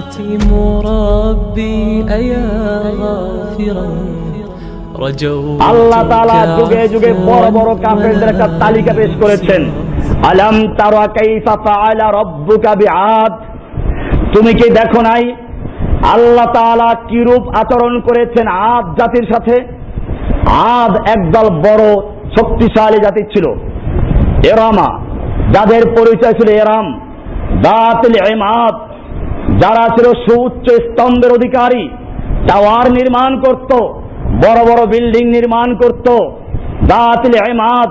أنت مربي أيا غافرا رجوت আল্লাহ তাআলা যুগে যুগে বড় বড় কাফেরদের একটা তালিকা পেশ করেছেন আলাম তারা কাইফা ফাআলা রাব্বুকা বিআদ তুমি কি দেখো নাই আল্লাহ তাআলা কিরূপ আচরণ করেছেন আদ জাতির সাথে আদ একদল বড় শক্তিশালী জাতি ছিল এরামা যাদের পরিচয় ছিল এরাম দাতিল ইমাদ যারা ছিল সুউচ্চ স্তম্ভের অধিকারী, টাওয়ার নির্মাণ করত, বড় বড় বিল্ডিং নির্মাণ করত। দাতিল ইমাদ,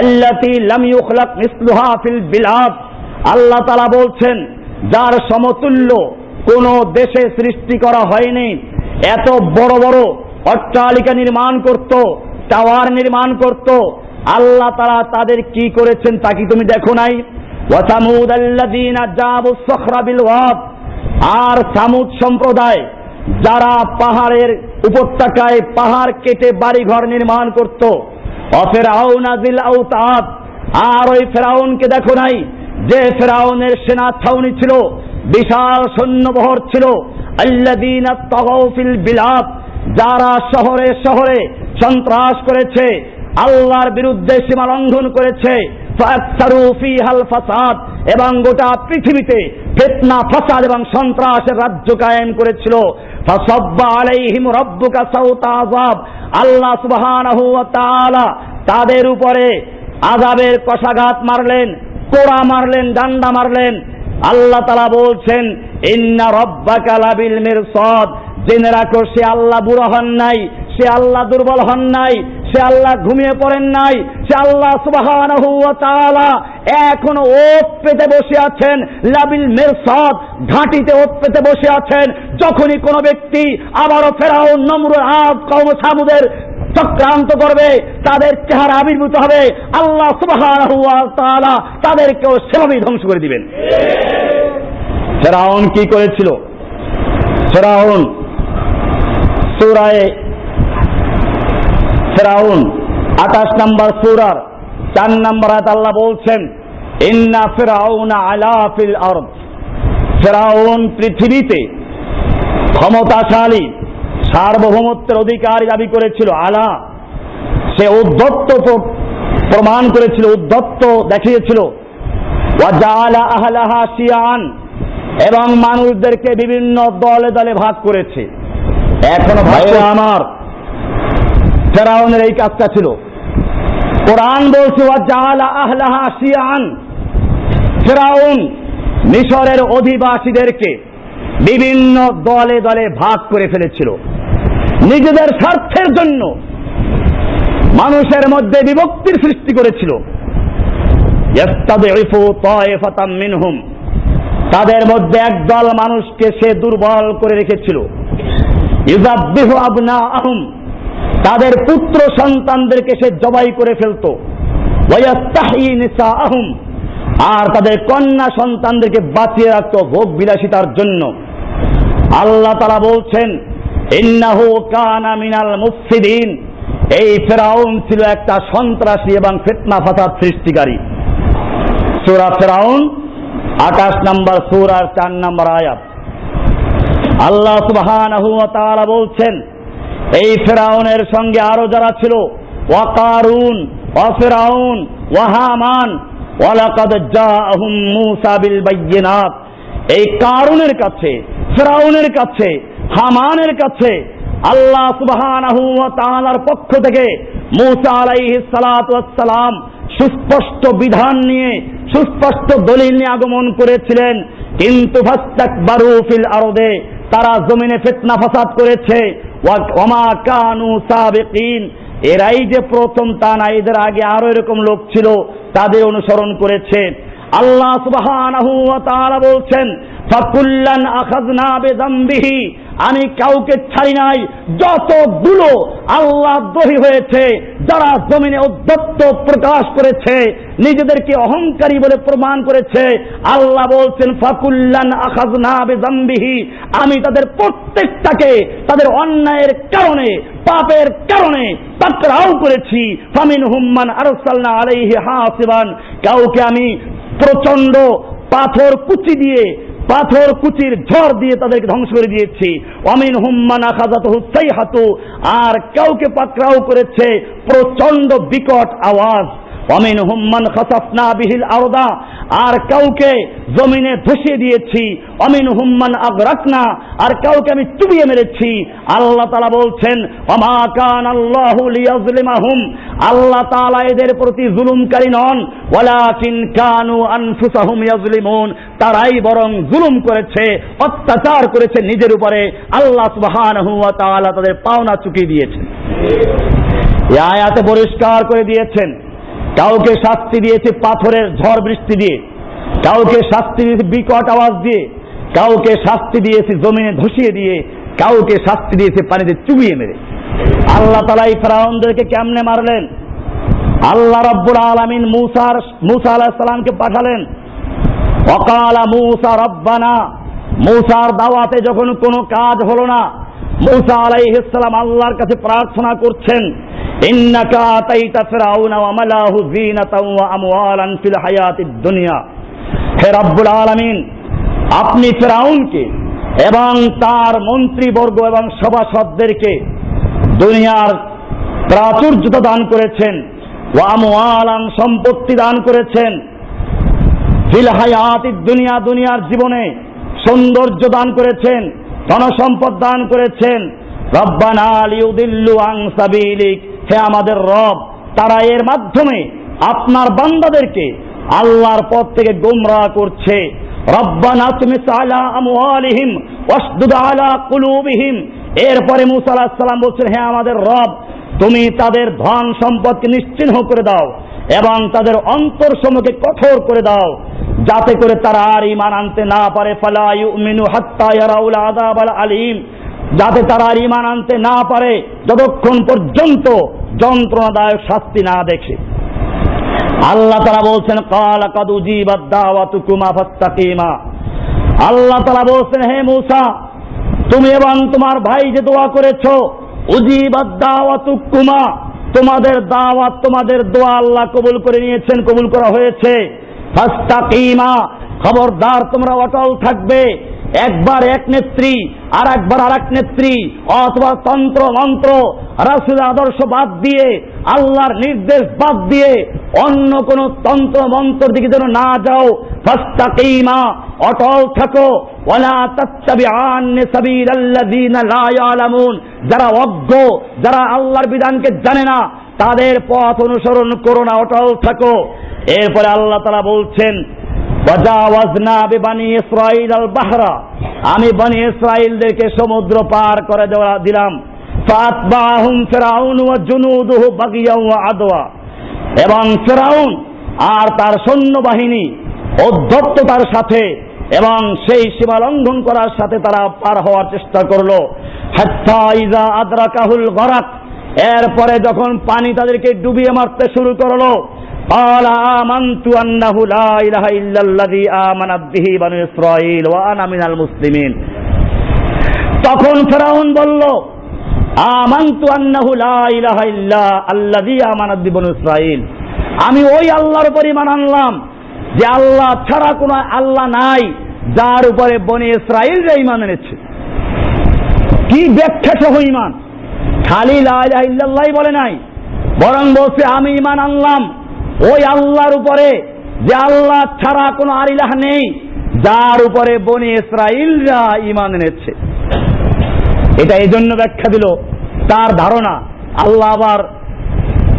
আল্লাতি লাম ইউখলাক মিসলুহা ফিল বিলাদ। আল্লাহ তাআলা বলছেন, যার সমতুল্য কোন দেশে সৃষ্টি করা হয়নি, এত বড় বড় অট্টালিকা নির্মাণ করত, টাওয়ার নির্মাণ করত। আল্লাহ তারা তাদের কি করেছেন তা কি তুমি দেখো নাই? ওয়াসামুদ আল্লাযীনা জাবু সখরা বিল ওয়াদ। আর সামুদ সম্প্রদায়, যারা পাহাড়ের উপত্যকায় পাহাড় কেটে বাড়িঘর নির্মাণ করত অফেরাউন আজিল আর ওই ফেরাউনকে দেখো নাই, যে ফেরাউনের সেনা ছাউনি ছিল, বিশাল সৈন্যবহর ছিল ফিল যারা শহরে শহরে সন্ত্রাস করেছে, আল্লাহর বিরুদ্ধে সীমা লঙ্ঘন করেছে এবং গোটা পৃথিবীতে ফিতনা, ফাসাদ এবং সন্ত্রাসের রাজ্য কায়েম করেছিল। আল্লাহ ওয়া তাদের উপরে আজাবের কষাঘাত মারলেন, কোড়া মারলেন, ডান্ডা মারলেন। আল্লাহ তালা বলছেন, ইন্না রব্বাকা লাবিল মিরসাদ। জেনে রাখো, সে আল্লাহ বুড়ো হন নাই, সে আল্লাহ দুর্বল হন নাই। সে আল্লাহ ঘুমিয়ে পড়েন নাই, সে আল্লাহ তাআলা এখনও ওত পেতে বসে আছেন, লাবিল মিরসাদ ঘাঁটিতে ওত পেতে বসে আছেন, যখনই কোনো ব্যক্তি আবারও ফেরাও নম্র আদ, কওম সামুদের চক্রান্ত করবে, তাদের চেহারা আবির্ভূত হবে, আল্লাহ তাআলা তাদেরকেও সেভাবেই ধ্বংস করে দিবেন। ফেরাউন কি করেছিল? ফেরাউন সূরায়ে ফেরাউন আঠাশ নম্বর সূরার চার নম্বর আয়াত আল্লাহ বলছেন ইন্না ফেরাউন আলা ফিল আরদ। ফেরাউন পৃথিবীতে ক্ষমতাশালী সার্বভৌমত্বের অধিকার দাবি করেছিল আলা। সে উদ্ধত্ত প্র- প্রমাণ করেছিল উদ্ধত্ত দেখিয়েছিল শিয়ান। এবং মানুষদেরকে বিভিন্ন দলে দলে ভাগ করেছে। এখনও ভাইরা আমার। ফেরাউনের এই কাজটা ছিল। কোরআন বলছে আহলাহা শিয়ান ফেরাউন, মিশরের অধিবাসীদেরকে বিভিন্ন দলে দলে ভাগ করে ফেলেছিল। নিজেদের স্বার্থের জন্য মানুষের মধ্যে বিভক্তির সৃষ্টি করেছিল। মিনহুম। তাদের মধ্যে একদল মানুষকে সে দুর্বল করে রেখেছিল। ইউজাব্বিহু আবনাআহুম। তাদের পুত্র সন্তানদেরকে সে জবাই করে ফেলতো। আর তাদের কন্যা সন্তানদেরকে বাঁচিয়ে রাখত ভোগ বিলাসিতার জন্য। আল্লাহ তারা বলছেন, ইন্নাহু কানা মিনাল মুফসিদিন। এই ফেরাউন ছিল একটা সন্ত্রাসী এবং ফিতনা ফাসাদ সৃষ্টিকারী। সূরা ফেরাউন, আঠাশ নম্বর সূরার চার নম্বর আয়াত। আল্লাহ সুবহানাহু বলছেন এই ফেরাউনের সঙ্গে আরও যারা ছিল ওয়াকারুন ওয়া ফেরাউন, ওয়া হামান ওয়ালাকাদ জাআহুম মূসা বিল বায়্যিনাত এই কারুনের কাছে, ফেরাউনের কাছে, হামানের কাছে আল্লাহ সুবহানাহু ওয়া তাআলার পক্ষ থেকে মূসা আলাইহিস সালাতু ওয়াস সুস্পষ্ট বিধান নিয়ে, সুস্পষ্ট দলিল নিয়ে আগমন করেছিলেন। কিন্তু ফাস্তাকবারু ফিল আরদে তারা জমিনে ফিতনা ফাসাদ করেছে। কানু এরাই যে প্রথম তা না, এদের আগে আরও এরকম লোক ছিল, তাদের অনুসরণ করেছে। আল্লাহ তাআলা বলছেন আমি কাউকে ছাড়ি নাই যতগুলো আল্লাহ দহি হয়েছে, যারা জমিনে উদ্ধত্ত প্রকাশ করেছে নিজেদেরকে অহংকারী বলে প্রমাণ করেছে। আল্লাহ বলছেন, ফাকুল্লান আমি তাদের প্রত্যেকটাকে তাদের অন্যায়ের কারণে, পাপের কারণে পাকড়াও করেছি। ফামিন হুম্মান আরসালনা আলাইহি হাসিবান। কাউকে আমি প্রচণ্ড পাথর কুচি দিয়ে, পাথর কুচির ঝড় দিয়ে তাদেরকে ধ্বংস করে দিয়েছি। অমিন হুম্মানা খাজাত হুসাই হাতু আর কাউকে পাকড়াও করেছে প্রচণ্ড বিকট আওয়াজ। অমিন হুম্মান খসাফনা বিহিল আর কাউকে জমিনে ধসিয়ে দিয়েছি অমিন হুম্মান আগরাকনা, আর কাউকে আমি চুবিয়ে মেরেছি। আল্লাহ তালা বলছেন অমা কান আল্লাহ লিয়াজলিমাহুম আল্লাহ তাআলা এদের প্রতি জুলুমকারী নন, ওয়ালাকিন কানু আনফুসাহুম ইয়াজলিমুন তারাই বরং জুলুম করেছে, অত্যাচার করেছে নিজের উপরে। আল্লাহ সুবহানাহু ওয়া তাআলা তাদের পাওনা চুকিয়ে দিয়েছেন। এই আয়াতে পরিষ্কার করে দিয়েছেন। কাউকে শাস্তি দিয়েছে পাথরের ঝড় বৃষ্টি দিয়ে, কাউকে শাস্তি দিয়েছে বিকট আওয়াজ দিয়ে, কাউকে শাস্তি দিয়েছে জমিনে ধসিয়ে দিয়ে, কাউকে শাস্তি দিয়েছে পানিতে চুবিয়ে মেরে। আল্লাহ তালা এই ফেরাউনদেরকে কেমনে মারলেন? আল্লাহ রব্বুল আলমিন মুসার, মুসা আলাহ সালামকে পাঠালেন। অকালা মুসা রব্বানা, মুসার দাওয়াতে যখন কোনো কাজ হলো না, মুসা আলাইহিসসালাম আল্লাহর কাছে প্রার্থনা করছেন। ফিরাউনা ওয়া মালাহু যিনাতাও ওয়া আমওয়ালান ফিল হায়াতিদ দুনিয়া। হে রব্বুল আলামিন, আপনি ফেরাউনকে এবং তার মন্ত্রীবর্গ এবং সভাসদদেরকে দুনিয়ার প্রাচুর্যতা দান করেছেন, ওয়া আমওয়ালান সম্পত্তি দান করেছেন, ফিল হায়াতিদ দুনিয়া, দুনিয়ার জীবনে সৌন্দর্য দান করেছেন, ধনসম্পদ দান করেছেন। রব্বানা লিউদিল্লু আং সাবিলিক। হে আমাদের রব, তারা এর মাধ্যমে আপনার বান্দাদেরকে আল্লাহর পথ থেকে গোমরা করছে। রব্বানা তুমি আলা আমওয়ালিহিম ওয়াসদুদ আলা কুলুবিহিম। এরপরে মুসা আলাইহিস বলছেন, হে আমাদের রব, তুমি তাদের ধন সম্পদকে নিশ্চিহ্ন করে দাও এবং তাদের অন্তর সমূহকে কঠোর করে দাও, যাতে করে তারা আর ইমান আনতে না পারে। ফালা ইউমিনু হাত্তা ইয়ারাউল আযাবাল আলিম। যাতে তারা আর ইমান আনতে না পারে, যতক্ষণ পর্যন্ত যন্ত্রণাদায়ক শাস্তি না দেখে। আল্লাহ তারা বলছেন, কাল কাদু জিবাদ্দাওয়াতুকুমা ফাস্তাকিমা আল্লাহ তারা বলছেন, হে মূসা, তুমি এবং তোমার ভাই যে দোয়া করেছ উজিবাদ্দাওয়াতুকুমা তোমাদের দাওয়াত, তোমাদের দোয়া আল্লাহ কবুল করে নিয়েছেন, কবুল করা হয়েছে। ফাস্তাকিমা, খবরদার তোমরা অটল থাকবে। একবার এক নেত্রী আর একবার আর এক নেত্রী, অথবা তন্ত্র, মন্ত্র রাসুল আদর্শ বাদ দিয়ে, আল্লাহর নির্দেশ বাদ দিয়ে অন্য কোন তন্ত্র, মন্ত্রের দিকে যেন না যাও, ফাস্তাকিমা, অটল থাকো, ওয়ালা তাত্তাবিআন সাবিলাল্লাযিনা লা ইয়ালামুন, যারা অজ্ঞ, যারা আল্লাহর বিধানকে জানে না, তাদের পথ অনুসরণ করো না, অটল থাকো। এরপরে আল্লাহ তারা বলছেন আমি বনি ইসরাইলদেরকে সমুদ্র পার করে দেওয়া দিলাম। এবং ফেরাউন আর তার সৈন্যবাহিনী অধ্যত্ততার সাথে এবং সেই সীমা লঙ্ঘন করার সাথে তারা পার হওয়ার চেষ্টা করল। হাত্তা আদরাকাহুল গরাক। এরপরে যখন পানি তাদেরকে ডুবিয়ে মারতে শুরু করল قال آمنت أنه لا إله إلا الذي آمنت به بنو إسرائيل وأنا من المسلمين তখন ফেরাউন বলল আমান্তু আন্নাহু লা ইলাহা ইল্লা আল্লাযী আমানাত বি বনু ইসরাঈল আমি ওই আল্লাহর উপর ঈমান আনলাম যে আল্লাহ ছাড়া কোনো আল্লাহ নাই যার উপরে বনি ইসরাঈলরা ঈমান এনেছে কি ব্যাখ্যা সহ ঈমান খালি লা ইলাহা ইল্লাল্লাহ বলে নাই বরং বলছে আমি ঈমান আনলাম ওই আল্লাহর উপরে যে আল্লাহ ছাড়া কোনো আর ইলাহ নেই, যার উপরে বনি ইসরাইলরা ঈমান এনেছে। এটা এই জন্য ব্যাখ্যা দিল, তার ধারণা, আল্লাহ আবার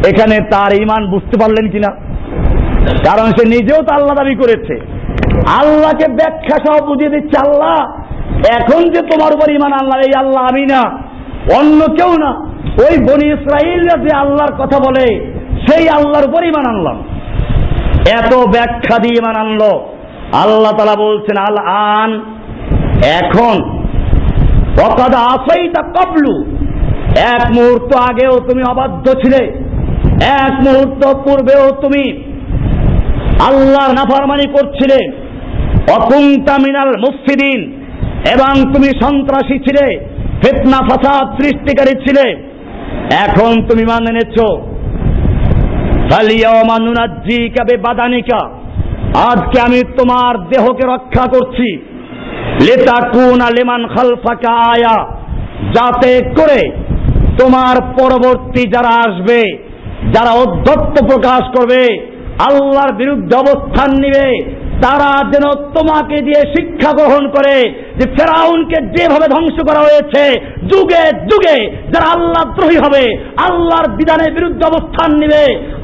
এখানে তার ইমান বুঝতে পারলেন কিনা। কারণ সে নিজেও তো আল্লাহ দাবি করেছে। আল্লাহকে ব্যাখ্যা সহ বুঝিয়ে দিচ্ছে আল্লাহ, এখন যে তোমার উপর ইমান আল্লাহ এই আল্লাহ আমি না, অন্য কেউ না। ওই বনি ইসরাইলরা যে আল্লাহর কথা বলে সেই আল্লাহর উপর ইমান আনলাম এত ব্যাখ্যা দিয়ে ইমান আনলো। আল্লাহ তালা বলছেন আল আন এখন অকাদা আসেই তা কবলু। এক মুহূর্ত আগেও তুমি অবাধ্য ছিলে, এক মুহূর্ত পূর্বেও তুমি আল্লাহর নাফরমানি করছিলে। অকুন্তা মিনাল এবং তুমি সন্ত্রাসী ছিলে, ফিতনা, ফাসাদ সৃষ্টিকারী ছিলে। এখন তুমি মানে এনেছো। বিবাদানিকা। আজকে আমি তোমার দেহকে রক্ষা করছি। লেতাকুন আলেমান খালফাকা আয়া। যাতে করে তোমার পরবর্তী যারা আসবে, যারা অধ্যত্ত প্রকাশ করবে, আল্লাহর বিরুদ্ধে অবস্থান নিবে তারা যেন তোমাকে দিয়ে শিক্ষা গ্রহণ করে যে ফেরাউনকে যেভাবে ধ্বংস করা হয়েছে, যুগে যুগে যারা আল্লাহ দ্রোহী হবে, আল্লাহর বিধানের বিরুদ্ধে অবস্থান নিবে,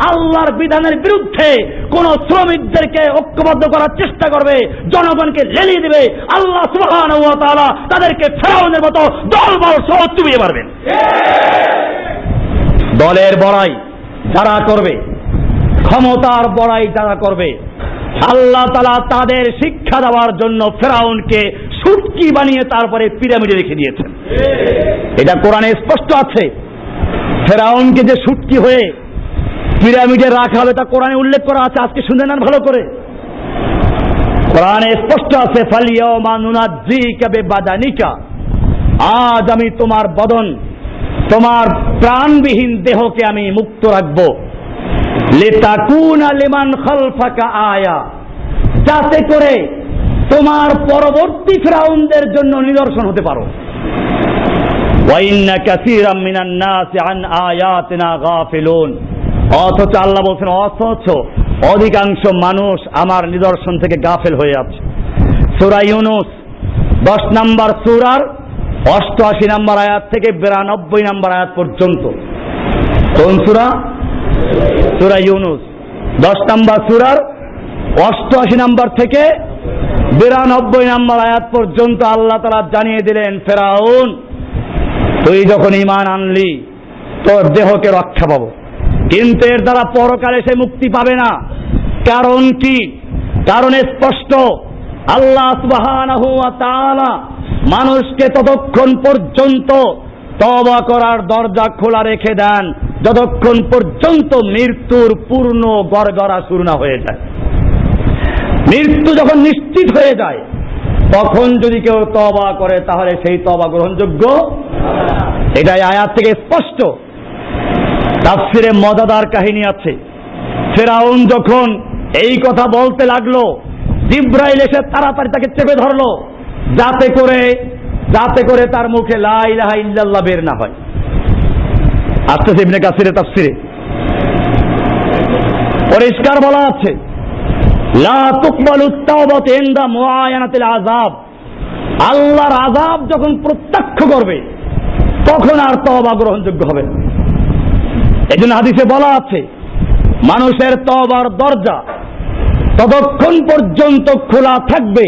আল্লাহর বিধানের বিরুদ্ধে কোন শ্রমিকদেরকে ঐক্যবদ্ধ করার চেষ্টা করবে, জনগণকে লেলিয়ে দিবে, আল্লাহ ওয়া তাদেরকে ফেরাউনের মতো দল দলবল সহ চুবিয়ে পারবেন দলের বড়াই যারা করবে, ক্ষমতার বড়াই যারা করবে আল্লাহ তালা তাদের শিক্ষা দেওয়ার জন্য ফেরাউনকে সুটকি বানিয়ে তারপরে পিরামিডে রেখে দিয়েছেন। এটা কোরআনে স্পষ্ট আছে। ফেরাউনকে যে সুটকি হয়ে পিরামিডে রাখা হবে তা কোরআনে উল্লেখ করা আছে। আজকে শুনে নেন ভালো করে? কোরআনে স্পষ্ট আছে ফালিয়াউমা নুনাজ্জিকা বাদানিকা আজ আমি তোমার বদন, তোমার প্রাণবিহীন দেহকে আমি মুক্ত রাখব। আয়া। যাতে করে তোমার পরবর্তী ফেরাউনদের জন্য নিদর্শন হতে পারো। অথচ আল্লাহ বলছেন, অথচ অধিকাংশ মানুষ আমার নিদর্শন থেকে গাফেল হয়ে আছে সূরা ইউনুস, দশ নাম্বার সূরার অষ্টআশি নাম্বার আয়াত থেকে বিরানব্বই নাম্বার আয়াত পর্যন্ত। কোন সূরা? সূরা ইউনুস। দশ নাম্বার সূরার অষ্টআশি নাম্বার থেকে বিরানব্বই নাম্বার আয়াত পর্যন্ত আল্লাহ তারা জানিয়ে দিলেন, ফেরাউন, তুই যখন ইমান আনলি, তোর দেহকে রক্ষা পাবো। কিন্তু এর দ্বারা পরকালে সে মুক্তি পাবে না। কারণ কি? কারণ স্পষ্ট। আল্লাহ মানুষকে ততক্ষণ পর্যন্ত তবা করার দরজা খোলা রেখে দেন, যতক্ষণ পর্যন্ত মৃত্যুর পূর্ণ গড়গড়া না হয়ে যায়। মৃত্যু যখন নিশ্চিত হয়ে যায়, তখন যদি কেউ তবা করে, তাহলে সেই তবা গ্রহণযোগ্য? এটাই আয়াত থেকে স্পষ্ট। তাফসিরে মজাদার কাহিনী আছে। ফেরাউন যখন এই কথা বলতে লাগল, জিব্রাইল এসে তাড়াতাড়ি তাকে চেপে ধরলো, যাতে করে যাতে করে তার মুখে লা ইলাহা ইল্লাল্লাহ বের না হয়। আসতেছে ইবনে কাসিরে তাফসিরে। পরিষ্কার বলা আছে আল্লাহর আযাব যখন প্রত্যক্ষ করবে, তখন আর তওবা গ্রহণযোগ্য হবে না। এই জন্য হাদিসে বলা আছে, মানুষের তবার দরজা ততক্ষণ পর্যন্ত খোলা থাকবে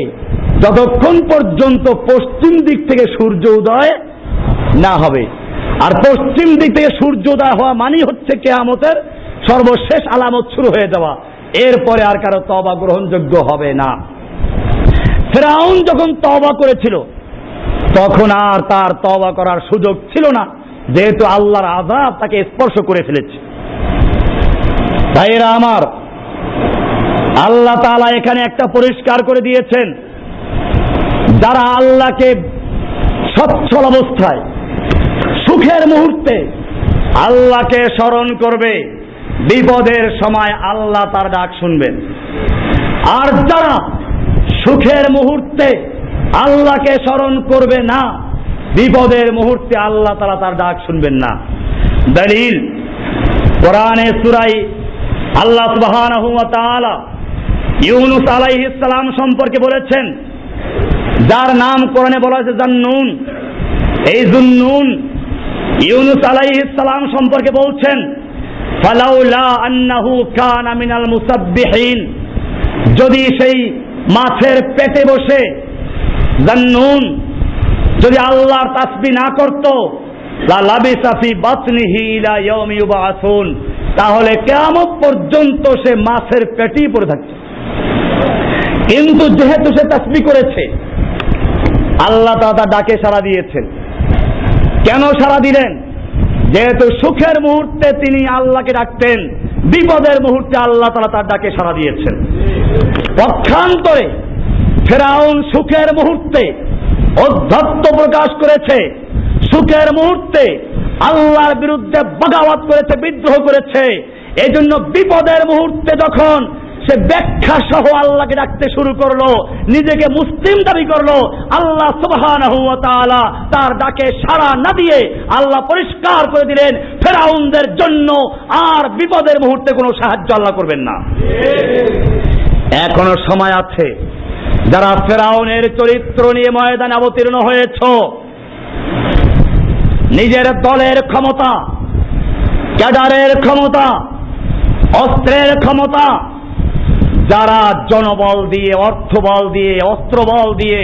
যতক্ষণ পর্যন্ত পশ্চিম দিক থেকে সূর্য উদয় না হবে। আর পশ্চিম দিক থেকে সূর্য উদয় হওয়া মানেই হচ্ছে কেয়ামতের সর্বশেষ আলামত শুরু হয়ে যাওয়া। এরপরে আর কারও তবা গ্রহণযোগ্য হবে না। ফেরাউন যখন তবা করেছিল, তখন আর তার তবা করার সুযোগ ছিল না, যেহেতু আল্লাহর আজাব তাকে স্পর্শ করে ফেলেছে। ভাইয়েরা আমার, আল্লাহ তাআলা এখানে একটা পরিষ্কার করে দিয়েছেন। যারা আল্লাহকে সচ্ছল অবস্থায় সুখের মুহূর্তে আল্লাহকে স্মরণ করবে, বিপদের সময় আল্লাহ তার ডাক শুনবেন। আর যারা সুখের মুহূর্তে আল্লাহকে স্মরণ করবে না, বিপদের মুহূর্তে আল্লাহ তারা তার ডাক শুনবেন না। দলিল, কোরআনে সুরাই আল্লাহ তাআলা ইউনুস আলাইহিস সালাম সম্পর্কে বলেছেন যার নাম কোরআনে বলা হয়েছে জান্নুন। এই জুন্নুন ইউনুস আলাইহিস সালাম সম্পর্কে বলছেন, ফালাউলা আন্নাহু কানা মিনাল মুসাব্বিহিন। যদি সেই মাছের পেটে বসে জান্নুন যদি আল্লাহর তাসবি না করত, লা লাবিসা ফি বাতনিহি ইলা ইয়াউমি ইউবাসুন, তাহলে কিয়ামত পর্যন্ত সে মাছের পেটেই পড়ে থাকছে কিন্তু যেহেতু সে তাসবি করেছে আল্লাহ তাআলা ডাকে সাড়া দিয়েছেন। কেন সাড়া দিলেন? যেহেতু সুখের মুহূর্তে তিনি আল্লাহকে ডাকতেন, বিপদের মুহূর্তে আল্লাহ তাআলা তার ডাকে সাড়া দিয়েছেন। পক্ষান্তরে ফেরাউন সুখের মুহূর্তে অধ্যত্ত প্রকাশ করেছে। সুখের মুহূর্তে আল্লাহর বিরুদ্ধে বগাওয়াত করেছে, বিদ্রোহ করেছে। এই জন্য বিপদের মুহূর্তে যখন সে ব্যাখ্যা সহ আল্লাহকে ডাকতে শুরু করল, নিজেকে মুসলিম দাবি করল। আল্লাহ তাআলা তার ডাকে সাড়া না দিয়ে আল্লাহ পরিষ্কার করে দিলেন, ফেরাউনদের জন্য আর বিপদের মুহূর্তে কোনো সাহায্য আল্লাহ করবেন না। এখনও সময় আছে, যারা ফেরাউনের চরিত্র নিয়ে ময়দানে অবতীর্ণ হয়েছ, নিজের দলের ক্ষমতা, ক্যাডারের ক্ষমতা, অস্ত্রের ক্ষমতা যারা জনবল দিয়ে, অর্থবল দিয়ে, অস্ত্রবল দিয়ে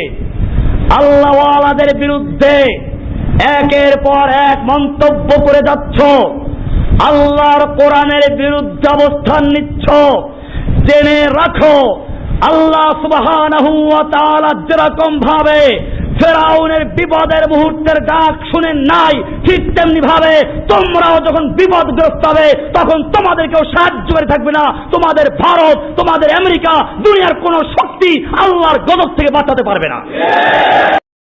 আল্লাহওয়ালাদের বিরুদ্ধে একের পর এক মন্তব্য করে যাচ্ছ, আল্লাহর কোরআনের বিরুদ্ধে অবস্থান নিচ্ছ, জেনে রাখো, আল্লাহ সুবাহ যেরকম ভাবে ফেরাউনের বিপদের মুহূর্তের ডাক শুনে নাই, ঠিক তেমনি ভাবে তোমরাও যখন বিপদগ্রস্ত হবে, তখন তোমাদের কেউ সাহায্য করে থাকবে না। তোমাদের ভারত, তোমাদের আমেরিকা, দুনিয়ার কোন শক্তি আল্লাহর গজব থেকে বাঁচাতে পারবে না।